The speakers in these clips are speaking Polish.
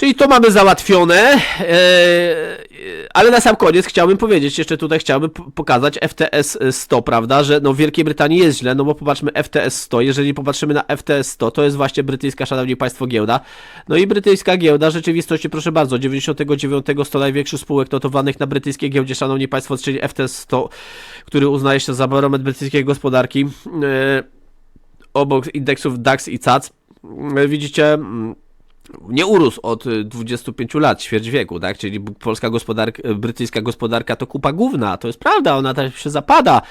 Czyli to mamy załatwione, e, ale na sam koniec chciałbym powiedzieć, jeszcze tutaj chciałbym pokazać FTS 100, prawda, że no w Wielkiej Brytanii jest źle, no bo popatrzmy FTS 100, jeżeli popatrzymy na FTS 100, to jest właśnie brytyjska, szanowni państwo, giełda, no i brytyjska giełda w rzeczywistości, proszę bardzo, 99 100 największych spółek notowanych na brytyjskiej giełdzie, szanowni państwo, czyli FTS 100, który uznaje się za barometr brytyjskiej gospodarki, e, obok indeksów DAX i CAC, e, widzicie... nie urósł od y, 25 lat, ćwierć wieku, tak? Czyli polska gospodarka, y, brytyjska gospodarka to kupa główna, to jest prawda, ona też się zapada.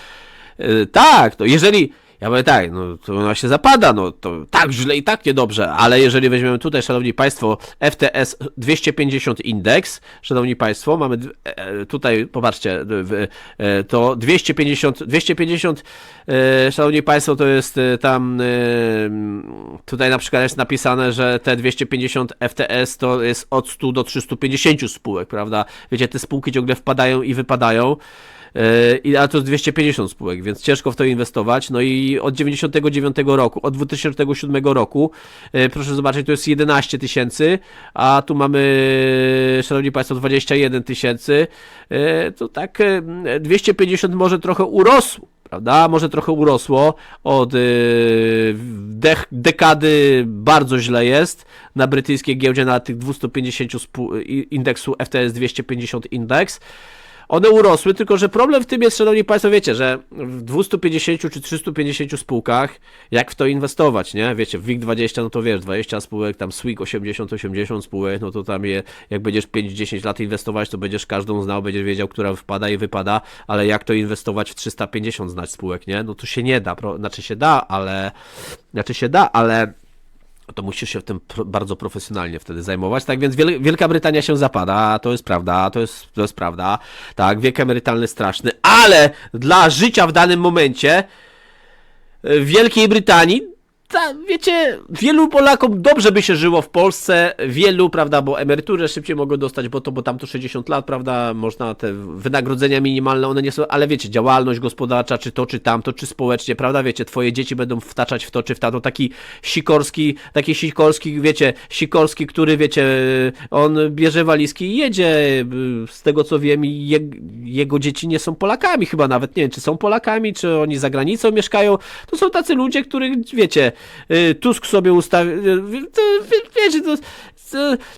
Y, Tak, to jeżeli, ja mówię tak, no to ona się zapada, no to tak źle i tak niedobrze, ale jeżeli weźmiemy tutaj, szanowni państwo, FTS 250 indeks, szanowni państwo, mamy d- e, tutaj, popatrzcie, e, to 250, 250, e, szanowni państwo, to jest e, tam, e, tutaj na przykład jest napisane, że te 250 FTS to jest od 100 do 350 spółek, prawda? Wiecie, te spółki ciągle wpadają i wypadają. Yy, I, a to jest 250 spółek, więc ciężko w to inwestować. No i od 99 roku, od 2007 roku, yy, proszę zobaczyć, to jest 11 tysięcy, a tu mamy, szanowni państwo, 21 tysięcy. Yy, To tak yy, 250 może trochę urosło. Prawda? Może trochę urosło. Od dek- dekady bardzo źle jest. Na brytyjskiej giełdzie na tych 250 spół- i- indeksu FTS 250 indeks. One urosły, tylko że problem w tym jest, szanowni państwo, wiecie, że w 250 czy 350 spółkach, jak w to inwestować, nie? Wiecie, w WIG20, no to wiesz, 20 spółek, tam SWIG 80, 80 spółek, no to tam je, jak będziesz 5-10 lat inwestować, to będziesz każdą znał, będziesz wiedział, która wpada i wypada, ale jak to inwestować w 350 znać spółek, nie? No to się nie da, znaczy się da, ale, znaczy się da, ale to musisz się w tym pro, bardzo profesjonalnie wtedy zajmować. Tak więc Wiel Wielka Brytania się zapada, to jest prawda, to jest, to jest prawda. Tak, wiek emerytalny straszny, ale dla życia w danym momencie w Wielkiej Brytanii, ta, wiecie, wielu Polakom dobrze by się żyło w Polsce, wielu, prawda, bo emeryturę szybciej mogą dostać, bo to, bo tam to 60 lat, prawda, można te wynagrodzenia minimalne, one nie są, ale wiecie, działalność gospodarcza, czy to, czy tamto, czy społecznie, prawda, wiecie, twoje dzieci będą wtaczać w to, czy w tamto, taki sikorski, taki sikorski, wiecie, sikorski, który, wiecie, on bierze walizki i jedzie, z tego co wiem, je, jego dzieci nie są Polakami chyba nawet, nie wiem, czy są Polakami, czy oni za granicą mieszkają, to są tacy ludzie, których, wiecie, Tusk sobie ustawił, y, wiecie, to,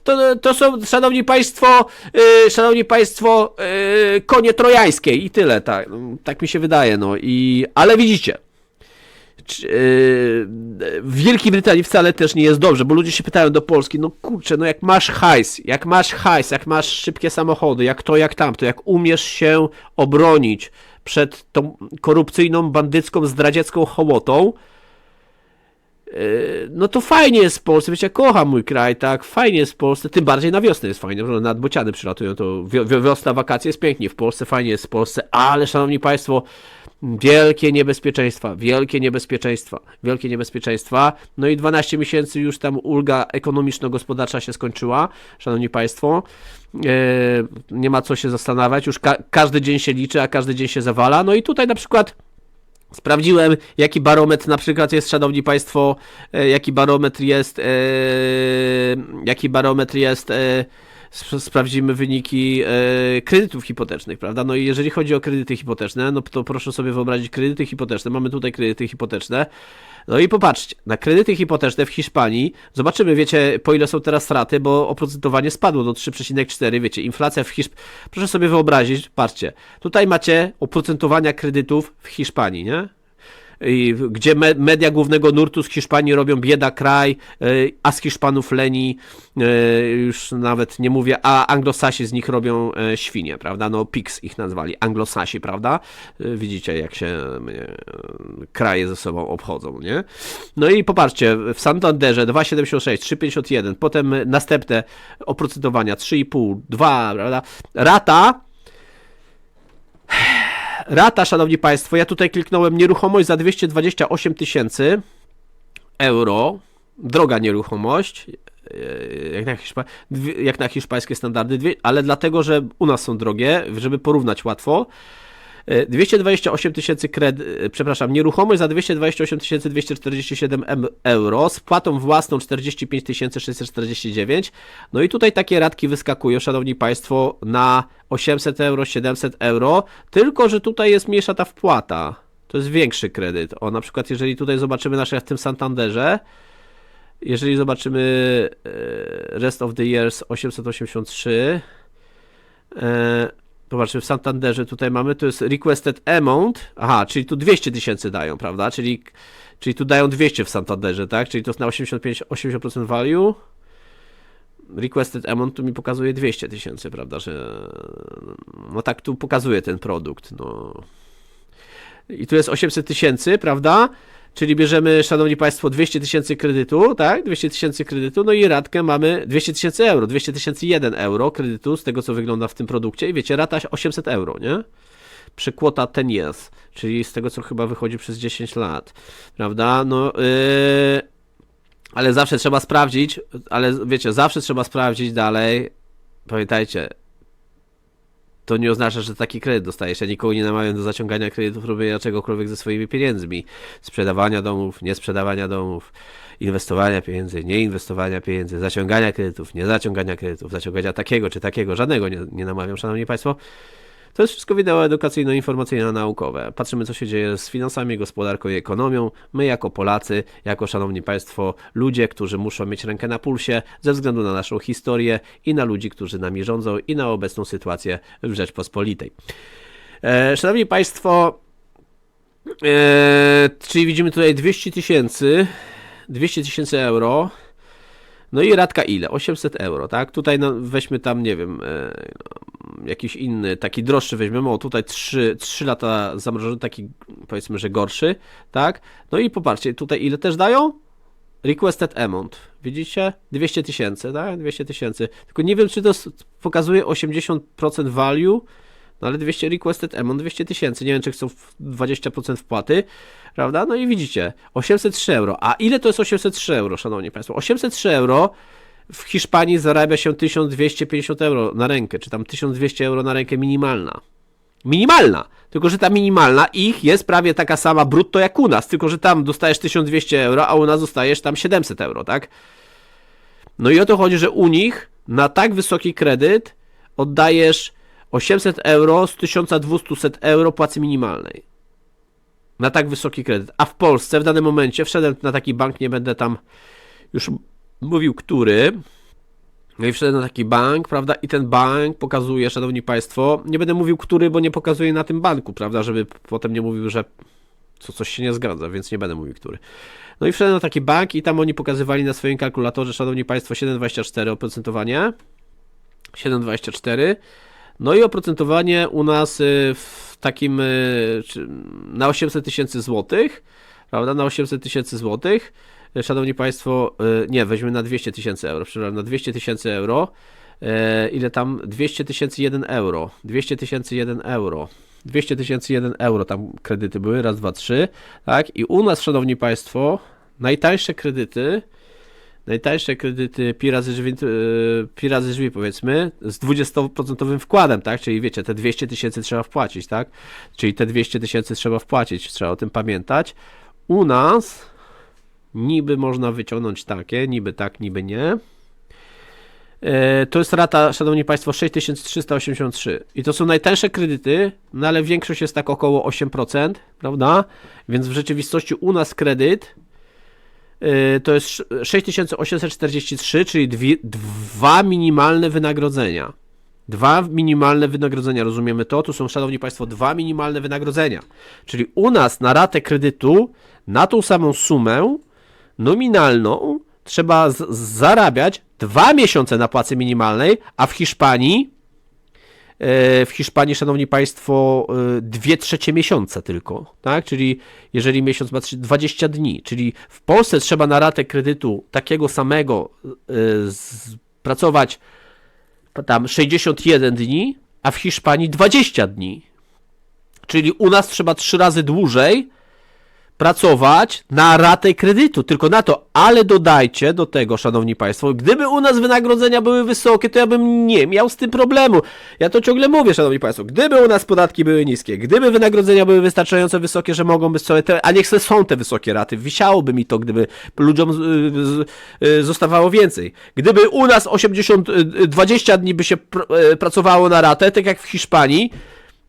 to, to są, szanowni państwo, y, szanowni państwo, y, konie trojańskie i tyle, tak, tak mi się wydaje, no i, ale widzicie, w Wielkiej Brytanii wcale też nie jest dobrze, bo ludzie się pytają do Polski, no kurczę, no jak masz hajs, jak masz hajs, jak masz szybkie samochody, jak to, jak tamto, jak umiesz się obronić przed tą korupcyjną, bandycką, zdradziecką hołotą, no to fajnie jest w Polsce, wiecie, ja kocham mój kraj, tak, fajnie jest w Polsce, tym bardziej na wiosnę jest fajnie, że nad bociany przylatują, to wi- wi- wiosna, wakacje jest pięknie w Polsce, fajnie jest w Polsce, ale szanowni państwo, wielkie niebezpieczeństwa, wielkie niebezpieczeństwa, wielkie niebezpieczeństwa, no i 12 miesięcy już tam ulga ekonomiczno-gospodarcza się skończyła, szanowni państwo, Eee, nie ma co się zastanawiać, już ka- każdy dzień się liczy, a każdy dzień się zawala, no i tutaj na przykład Sprawdziłem, jaki barometr na przykład jest, szanowni państwo, e, jaki barometr jest, e, jaki barometr jest, e, sprawdzimy wyniki e, kredytów hipotecznych, prawda? No i jeżeli chodzi o kredyty hipoteczne, no to proszę sobie wyobrazić kredyty hipoteczne, mamy tutaj kredyty hipoteczne, no i popatrzcie, na kredyty hipoteczne w Hiszpanii, zobaczymy, wiecie, po ile są teraz raty, bo oprocentowanie spadło do 3,4, wiecie, inflacja w Hiszpanii, proszę sobie wyobrazić, patrzcie, tutaj macie oprocentowania kredytów w Hiszpanii, nie? Gdzie me, media głównego nurtu z Hiszpanii robią bieda kraj, y, a z Hiszpanów leni, y, już nawet nie mówię, a anglosasi z nich robią e, świnie, prawda? No PIX ich nazwali, anglosasi, prawda? Widzicie, jak się e, kraje ze sobą obchodzą, nie? No i popatrzcie, w Santanderze 2,76, 3,51, potem następne oprocentowania 3,5, 2, prawda? Rata Rata, szanowni państwo, ja tutaj kliknąłem nieruchomość za 228 tysięcy euro. Droga nieruchomość, e, jak na, hiszpa- jak na hiszpańskie standardy, ale dlatego, że u nas są drogie, żeby porównać łatwo. E, 228 tysięcy kred... e, przepraszam, nieruchomość za 228 247 em- euro, z płatą własną 45 649. No i tutaj takie radki wyskakują, szanowni państwo, na 800 euro, 700 euro, tylko że tutaj jest mniejsza ta wpłata. To jest większy kredyt. O, na przykład jeżeli tutaj zobaczymy nasze w tym Santanderze, jeżeli zobaczymy e, Rest of the Years 883, Zobaczmy, w Santanderze tutaj mamy, to jest requested amount, aha, czyli tu 200 tysięcy dają, prawda, czyli, czyli tu dają 200 w Santanderze, tak, czyli to jest na 85, 80% value, requested amount tu mi pokazuje 200 tysięcy, prawda, że no tak tu pokazuje ten produkt, no. I tu jest 800 tysięcy, prawda, czyli bierzemy, szanowni państwo, 200 tysięcy kredytu, tak, 200 tysięcy kredytu, no i ratkę mamy 200 tysięcy euro, 200 tysięcy 1 euro kredytu, z tego co wygląda w tym produkcie. I wiecie, rata 800 euro, nie? Przy kwota 10 years, czyli z tego co chyba wychodzi przez 10 lat, prawda, no yy, ale zawsze trzeba sprawdzić, ale wiecie, zawsze trzeba sprawdzić dalej, pamiętajcie, to nie oznacza, że taki kredyt dostajesz. Ja nikogo nie namawiam do zaciągania kredytów, robienia czegokolwiek ze swoimi pieniędzmi. Sprzedawania domów, nie sprzedawania domów, inwestowania pieniędzy, nie inwestowania pieniędzy, zaciągania kredytów, nie zaciągania kredytów, zaciągania takiego czy takiego. Żadnego nie, nie namawiam, szanowni państwo. To jest wszystko wideo edukacyjno-informacyjno-naukowe. Patrzymy, co się dzieje z finansami, gospodarką i ekonomią. My, jako Polacy, jako szanowni Państwo, ludzie, którzy muszą mieć rękę na pulsie ze względu na naszą historię i na ludzi, którzy nami rządzą i na obecną sytuację w Rzeczpospolitej. E, szanowni Państwo, e, czyli widzimy tutaj 200 tysięcy, 200 tysięcy euro. No i radka ile? 800 euro, tak? Tutaj no, weźmy tam, nie wiem, e, jakiś inny, taki droższy weźmiemy, o tutaj 3, 3 lata zamrożony, taki powiedzmy, że gorszy, tak? No i popatrzcie, tutaj ile też dają? Requested amount, widzicie? 200 tysięcy, tak? 200 tysięcy, tylko nie wiem, czy to pokazuje 80% value, no ale 200 requested amount, 200 tysięcy, nie wiem, czy chcą w- 20% wpłaty, prawda? No i widzicie, 803 euro, a ile to jest 803 euro, szanowni państwo? 803 euro w Hiszpanii zarabia się 1250 euro na rękę, czy tam 1200 euro na rękę minimalna. Minimalna! Tylko, że ta minimalna ich jest prawie taka sama brutto jak u nas, tylko, że tam dostajesz 1200 euro, a u nas dostajesz tam 700 euro, tak? No i o to chodzi, że u nich na tak wysoki kredyt oddajesz 800 euro z 1200 euro płacy minimalnej. Na tak wysoki kredyt. A w Polsce w danym momencie wszedłem na taki bank, nie będę tam już mówił, który. No i wszedłem na taki bank, prawda? I ten bank pokazuje, szanowni państwo, nie będę mówił, który, bo nie pokazuje na tym banku, prawda? Żeby potem nie mówił, że co coś się nie zgadza, więc nie będę mówił, który. No i wszedłem na taki bank i tam oni pokazywali na swoim kalkulatorze, szanowni państwo, 7,24 oprocentowanie. 7,24. No i oprocentowanie u nas y, w takim y, na 800 tysięcy złotych, prawda? Na 800 tysięcy złotych. Y, Szanowni Państwo, nie, weźmy na 200 tysięcy euro, przepraszam, na 200 tysięcy euro. Ile tam? 200 tysięcy 1 euro. 200 tysięcy 1 euro. 200 tysięcy 1 euro tam kredyty były, raz, dwa, trzy, tak? I u nas, Szanowni Państwo, najtańsze kredyty najtańsze kredyty pi razy drzwi, powiedzmy, z 20% wkładem, tak? Czyli wiecie, te 200 tysięcy trzeba wpłacić, tak? Czyli te 200 tysięcy trzeba wpłacić, trzeba o tym pamiętać. U nas niby można wyciągnąć takie, niby tak, niby nie. E, To jest rata, szanowni państwo, 6383 i to są najtańsze kredyty, no ale większość jest tak około 8%, prawda? Więc w rzeczywistości u nas kredyt to jest sz- 6843, czyli dwie, dwa minimalne wynagrodzenia. Dwa minimalne wynagrodzenia, rozumiemy to? Tu są, szanowni państwo, dwa minimalne wynagrodzenia. Czyli u nas na ratę kredytu, na tą samą sumę nominalną, trzeba zarabiać dwa miesiące na płacy minimalnej, a w Hiszpanii w Hiszpanii, szanowni państwo, e, dwie trzecie miesiąca tylko, tak? Czyli jeżeli miesiąc ma trzy- 20 dni, czyli w Polsce trzeba na ratę kredytu takiego samego e, pracować tam 61 dni, a w Hiszpanii 20 dni. Czyli u nas trzeba trzy razy dłużej pracować na ratę kredytu, tylko na to, ale dodajcie do tego, szanowni państwo, gdyby u nas wynagrodzenia były wysokie, to ja bym nie miał z tym problemu. Ja to ciągle mówię, szanowni państwo, gdyby u nas podatki były niskie, gdyby wynagrodzenia były wystarczająco wysokie, że mogą być sobie te, a niech są te wysokie raty, wisiałoby mi to, gdyby ludziom y, zostawało więcej. Gdyby u nas 80, y, 20 dni by się pr- y, pracowało na ratę, tak jak w Hiszpanii,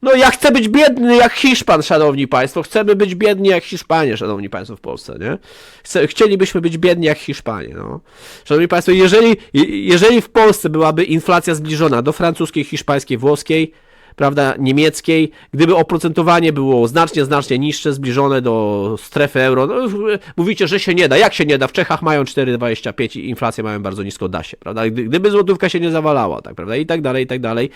no ja chcę być biedny jak Hiszpan, szanowni państwo. Chcemy być biedni jak Hiszpanie, szanowni państwo w Polsce, nie? Chce, chcielibyśmy być biedni jak Hiszpanie, no. Szanowni państwo, jeżeli, je- jeżeli w Polsce byłaby inflacja zbliżona do francuskiej, hiszpańskiej, włoskiej, prawda, niemieckiej, gdyby oprocentowanie było znacznie, znacznie niższe, zbliżone do strefy euro, no, mówicie, że się nie da. Jak się nie da? W Czechach mają 4,25 i inflację mają bardzo nisko, da się, prawda? Gdy- Gdyby złotówka się nie zawalała, tak, prawda? I tak dalej, i tak dalej.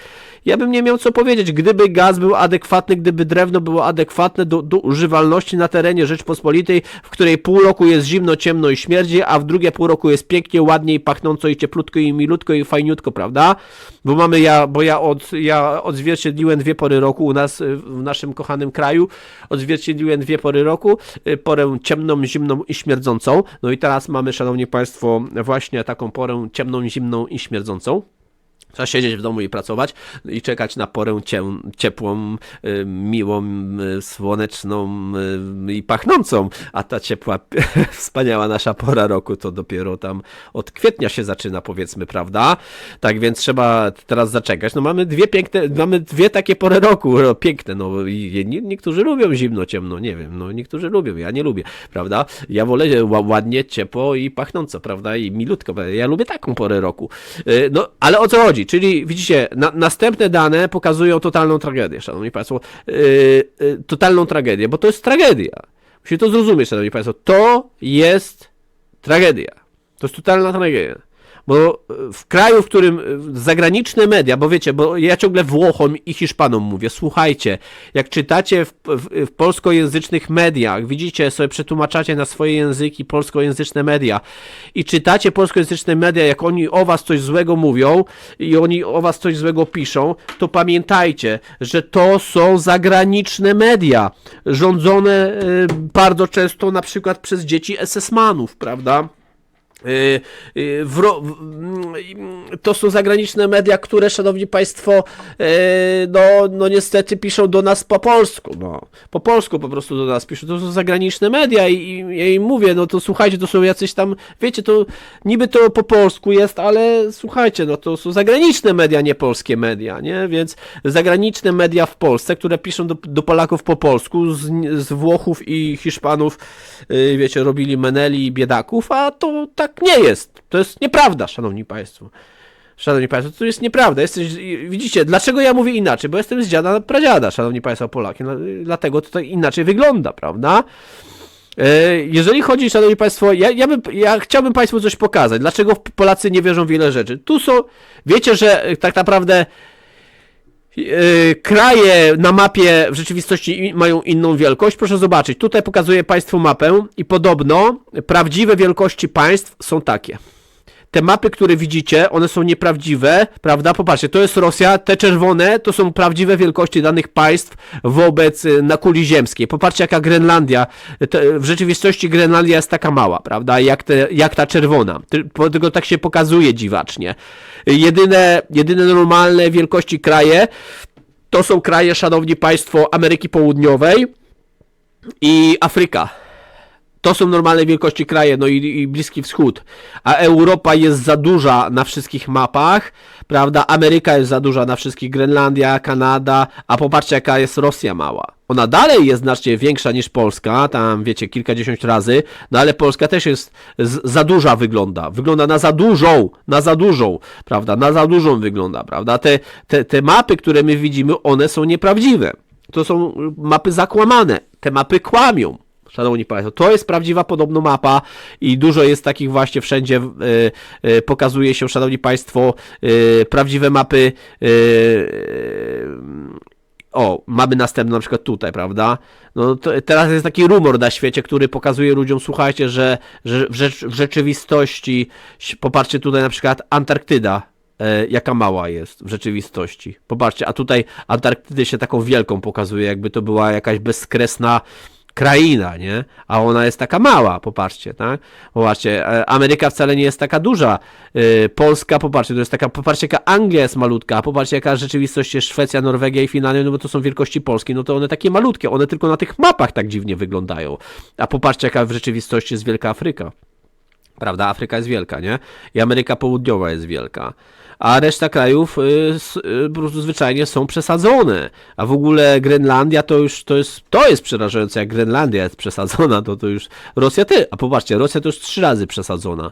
Ja bym nie miał co powiedzieć. Gdyby gaz był adekwatny, gdyby drewno było adekwatne do, do używalności na terenie Rzeczpospolitej, w której pół roku jest zimno, ciemno i śmierdzi, a w drugie pół roku jest pięknie, ładnie i pachnąco i cieplutko i milutko i fajniutko, prawda? Bo mamy ja, bo ja, od, ja odzwierciedliłem dwie pory roku u nas, y, w naszym kochanym kraju, odzwierciedliłem dwie pory roku, y, porę ciemną, zimną i śmierdzącą. No i teraz mamy, szanowni państwo, właśnie taką porę ciemną, zimną i śmierdzącą. Trzeba siedzieć w domu i pracować i czekać na porę cię, ciepłą, y, miłą, y, słoneczną y, i pachnącą, a ta ciepła, wspaniała nasza pora roku to dopiero tam od kwietnia się zaczyna, powiedzmy, prawda? Tak więc trzeba teraz zaczekać. No mamy dwie piękne, mamy dwie takie pory roku, no, piękne, no i jedni, niektórzy lubią zimno, ciemno, nie wiem, no niektórzy lubią, ja nie lubię, prawda? Ja wolę ła- ładnie, ciepło i pachnąco, prawda? I milutko, ja lubię taką porę roku. No, ale o co chodzi? Czyli widzicie, na, następne dane pokazują totalną tragedię, szanowni państwo. Yy, yy, totalną tragedię, bo to jest tragedia. Musicie to zrozumieć, szanowni państwo. To jest tragedia. To jest totalna tragedia. Bo y, w kraju, w którym y, zagraniczne media, bo wiecie, bo ja ciągle Włochom i Hiszpanom mówię, słuchajcie, jak czytacie w, w, w polskojęzycznych mediach, widzicie, sobie przetłumaczacie na swoje języki polskojęzyczne media i czytacie polskojęzyczne media, jak oni o was coś złego mówią i oni o was coś złego piszą, to pamiętajcie, że to są zagraniczne media, rządzone y, bardzo często na przykład przez dzieci SS-manów, prawda? Y, y, mm, to są zagraniczne media, które, szanowni państwo, y, no, no niestety piszą do nas po polsku, no. Po polsku po prostu do nas piszą. To są zagraniczne media i, ja im mówię, no to słuchajcie, to są jacyś tam, wiecie, to niby to po polsku jest, ale słuchajcie, no to są zagraniczne media, nie polskie media, nie? Więc zagraniczne media w Polsce, które piszą do, do Polaków po polsku, z, z Włochów i Hiszpanów, wiecie, robili meneli i biedaków, a to tak nie jest. To jest nieprawda, szanowni państwo. Szanowni Państwo, to jest nieprawda. Jesteś, widzicie, dlaczego ja mówię inaczej? Bo jestem z dziada pradziada, szanowni Państwo Polaki. No, Dlatego to tak inaczej wygląda, prawda? E, Jeżeli chodzi, szanowni państwo, ja, ja, bym, ja chciałbym państwu coś pokazać. Dlaczego Polacy nie wierzą w wiele rzeczy? Tu są, wiecie, że tak naprawdę kraje na mapie w rzeczywistości mają inną wielkość. Proszę zobaczyć, tutaj pokazuję państwu mapę i podobno prawdziwe wielkości państw są takie te mapy, które widzicie, one są nieprawdziwe, prawda? Popatrzcie, to jest Rosja, te czerwone to są prawdziwe wielkości danych państw wobec y, na kuli ziemskiej. Popatrzcie, jaka Grenlandia, w rzeczywistości Grenlandia jest taka mała, prawda? Jak, te, jak ta czerwona. Tylko tak się pokazuje dziwacznie. Jedyne, jedyne normalne wielkości kraje to są kraje, szanowni państwo, Ameryki Południowej i Afryka. To są normalne wielkości kraje, no i, i Bliski Wschód. A Europa jest za duża na wszystkich mapach, prawda? Ameryka jest za duża na wszystkich, Grenlandia, Kanada, a popatrzcie jaka jest Rosja mała. Ona dalej jest znacznie większa niż Polska, tam wiecie, kilkadziesiąt razy, no ale Polska też jest za duża wygląda. Wygląda na za dużą, na za dużą, prawda? Na za dużą wygląda, prawda? Te, te, te mapy, które my widzimy, one są nieprawdziwe. To są mapy zakłamane. Te mapy kłamią. Szanowni Państwo, to jest prawdziwa podobno mapa i dużo jest takich właśnie wszędzie y, y, pokazuje się, Szanowni Państwo, y, prawdziwe mapy. Y, y, o, mamy następną na przykład tutaj, prawda? No to teraz jest taki rumor na świecie, który pokazuje ludziom, słuchajcie, że, że w, rzecz, w rzeczywistości, popatrzcie tutaj na przykład Antarktyda, e, jaka mała jest w rzeczywistości. Popatrzcie, a tutaj Antarktydę się taką wielką pokazuje, jakby to była jakaś bezkresna kraina, nie? A ona jest taka mała, popatrzcie, tak? Popatrzcie, e, Ameryka wcale nie jest taka duża. E, Polska, popatrzcie, to jest taka, popatrzcie, jaka Anglia jest malutka, popatrzcie, jaka rzeczywistość jest Szwecja, Norwegia i Finlandia, no bo to są wielkości Polski, no to one takie malutkie, one tylko na tych mapach tak dziwnie wyglądają. A popatrzcie, jaka w rzeczywistości jest Wielka Afryka. Prawda? Afryka jest wielka, nie? I Ameryka Południowa jest wielka. A reszta krajów y, y, po prostu zwyczajnie są przesadzone. A w ogóle Grenlandia to już to jest, to jest przerażające, jak Grenlandia jest przesadzona, to to już Rosja ty. A popatrzcie, Rosja to już trzy razy przesadzona.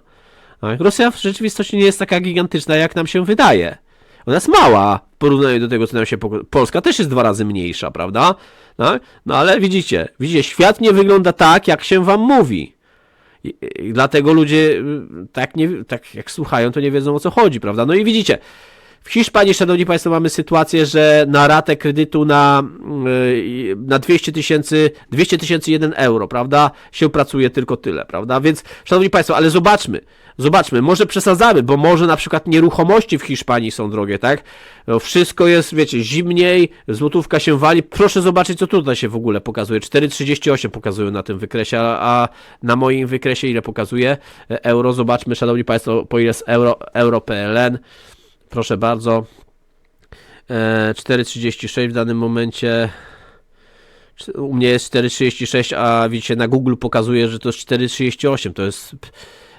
Rosja w rzeczywistości nie jest taka gigantyczna, jak nam się wydaje. Ona jest mała w porównaniu do tego, co nam się Polska też jest dwa razy mniejsza, prawda? Tak? No ale widzicie, widzicie, świat nie wygląda tak, jak się wam mówi. I, i dlatego ludzie y, tak, nie, tak jak słuchają, to nie wiedzą o co chodzi, prawda? No i widzicie, w Hiszpanii, szanowni państwo, mamy sytuację, że na ratę kredytu na, y, na 200 tysięcy, 200 tysięcy 1 euro, prawda, się pracuje tylko tyle, prawda? Więc, szanowni państwo, ale zobaczmy, zobaczmy, może przesadzamy, bo może na przykład nieruchomości w Hiszpanii są drogie, tak? No, wszystko jest, wiecie, zimniej, złotówka się wali. Proszę zobaczyć, co tutaj się w ogóle pokazuje. 4,38 pokazują na tym wykresie, a, a na moim wykresie ile pokazuje E, euro? Zobaczmy, szanowni państwo, po ile jest euro, euro PLN. Proszę bardzo. E, 4,36 w danym momencie. U mnie jest 4,36, a widzicie, na Google pokazuje, że to jest 4,38. To jest,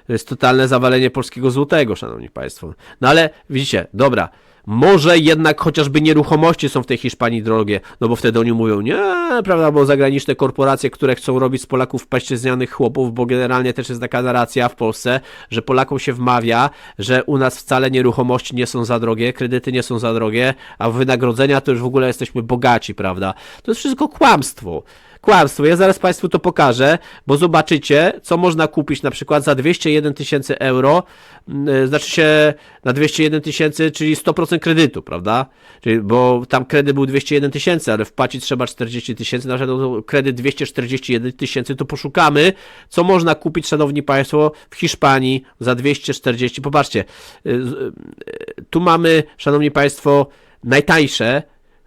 to jest totalne zawalenie polskiego złotego, szanowni państwo. No ale widzicie, dobra. Może jednak chociażby nieruchomości są w tej Hiszpanii drogie, no bo wtedy oni mówią, nie, prawda, bo zagraniczne korporacje, które chcą robić z Polaków październianych chłopów, bo generalnie też jest taka narracja w Polsce, że Polakom się wmawia, że u nas wcale nieruchomości nie są za drogie, kredyty nie są za drogie, a wynagrodzenia to już w ogóle jesteśmy bogaci, prawda? To jest wszystko kłamstwo. Kłamstwo. Ja zaraz Państwu to pokażę, bo zobaczycie, co można kupić na przykład za 201 tysięcy euro, mm, znaczy się na 201 tysięcy, czyli 100% kredytu, prawda? Czyli, bo tam kredyt był 201 tysięcy, ale wpłacić trzeba 40 tysięcy, na przykład kredyt 241 tysięcy, to poszukamy, co można kupić, Szanowni Państwo, w Hiszpanii za 240. Popatrzcie, y, y, tu mamy, Szanowni Państwo, najtańsze,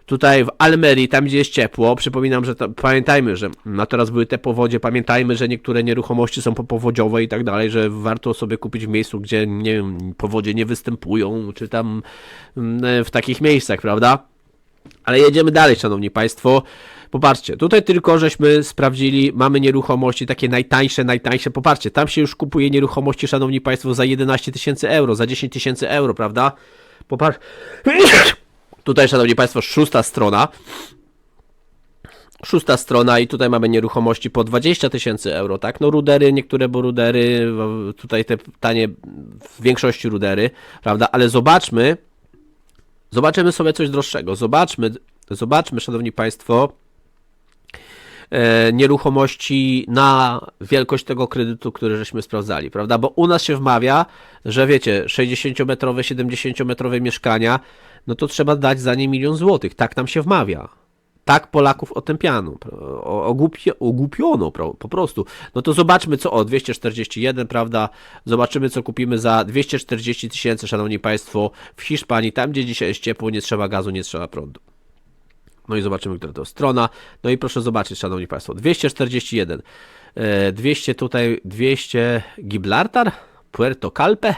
Tutaj w Almerii, tam gdzie jest ciepło, przypominam, że to, pamiętajmy, że no teraz były te powodzie, pamiętajmy, że niektóre nieruchomości są popowodziowe i tak dalej, że warto sobie kupić w miejscu, gdzie nie wiem, powodzie nie występują, czy tam mm, w takich miejscach, prawda? Ale jedziemy dalej, szanowni państwo. Popatrzcie, tutaj tylko żeśmy sprawdzili, mamy nieruchomości takie najtańsze, najtańsze. Popatrzcie, tam się już kupuje nieruchomości, szanowni państwo, za 11 tysięcy euro, za 10 tysięcy euro, prawda? Popatrz. Tutaj, szanowni państwo, szósta strona. Szósta strona i tutaj mamy nieruchomości po 20 tysięcy euro, tak? No rudery, niektóre bo rudery, w- tutaj te tanie, w większości rudery, prawda? Ale zobaczmy, zobaczymy sobie coś droższego. Zobaczmy, zobaczmy, szanowni państwo, e, nieruchomości na wielkość tego kredytu, który żeśmy sprawdzali, prawda? Bo u nas się wmawia, że wiecie, 60-metrowe, 70-metrowe mieszkania, no to trzeba dać za nie milion złotych. Tak nam się wmawia. Tak Polaków otępiano, ogłupiono po prostu. No to zobaczmy co, o 241, prawda? Zobaczymy co kupimy za 240 tysięcy, szanowni państwo, w Hiszpanii, tam gdzie dzisiaj jest ciepło, nie trzeba gazu, nie trzeba prądu. No i zobaczymy, która to strona. No i proszę zobaczyć, szanowni państwo, 241. E, 200 tutaj, 200 Gibraltar, Puerto Calpe. E,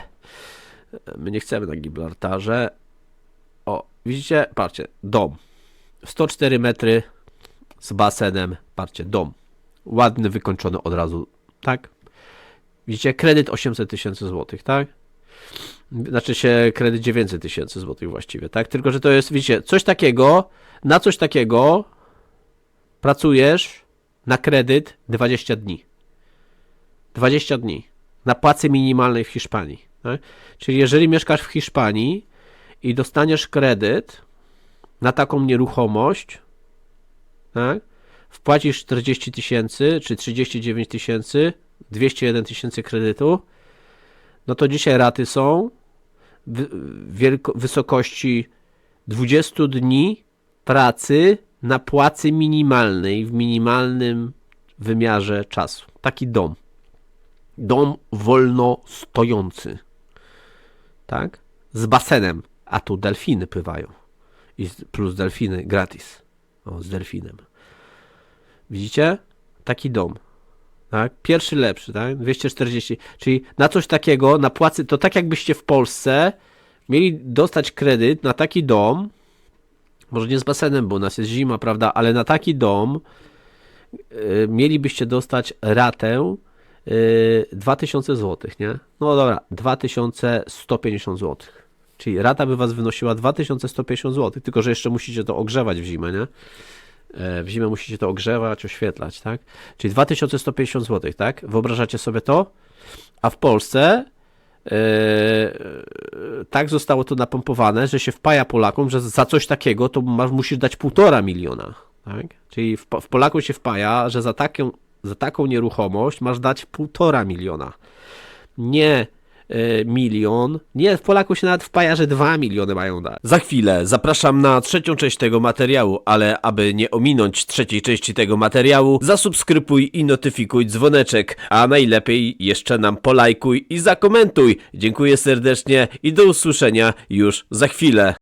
My nie chcemy na Gibraltarze. Widzicie? Patrzcie, dom. 104 metry z basenem. Patrzcie, dom. Ładny, wykończony od razu, tak? Widzicie? Kredyt 800 tysięcy złotych, tak? Znaczy się kredyt 900 tysięcy złotych właściwie, tak? Tylko, że to jest, widzicie, coś takiego, na coś takiego pracujesz na kredyt 20 dni. 20 dni. Na płacy minimalnej w Hiszpanii. Tak? Czyli jeżeli mieszkasz w Hiszpanii i dostaniesz kredyt na taką nieruchomość, tak? wpłacisz 40 tysięcy czy 39 tysięcy, 201 tysięcy kredytu, no to dzisiaj raty są w wielko- wysokości 20 dni pracy na płacy minimalnej w minimalnym wymiarze czasu. Taki dom. Dom wolno stojący. Tak? Z basenem. A tu delfiny pływają. I plus delfiny gratis. O, z delfinem. Widzicie? taki dom. Tak? Pierwszy lepszy, tak? 240. Czyli na coś takiego, na płacy, to tak jakbyście w Polsce mieli dostać kredyt na taki dom, może nie z basenem, bo u nas jest zima, prawda, ale na taki dom y, mielibyście dostać ratę y, 2000 zł, nie? No dobra, 2150 zł. Czyli rata by was wynosiła 2150 zł, tylko że jeszcze musicie to ogrzewać w zimę, nie? E, W zimę musicie to ogrzewać, oświetlać, tak? Czyli 2150 zł, tak? Wyobrażacie sobie to? A w Polsce e, tak zostało to napompowane, że się wpaja Polakom, że za coś takiego to masz, musisz dać półtora miliona, tak? Czyli w, w Polaku się wpaja, że za taką, za taką nieruchomość masz dać półtora miliona. Nie milion. Nie, w Polaku się nawet wpaja, że 2 miliony mają dać. Za chwilę zapraszam na trzecią część tego materiału, ale aby nie ominąć trzeciej części tego materiału, zasubskrybuj i notyfikuj dzwoneczek, a najlepiej jeszcze nam polajkuj i zakomentuj. Dziękuję serdecznie i do usłyszenia już za chwilę.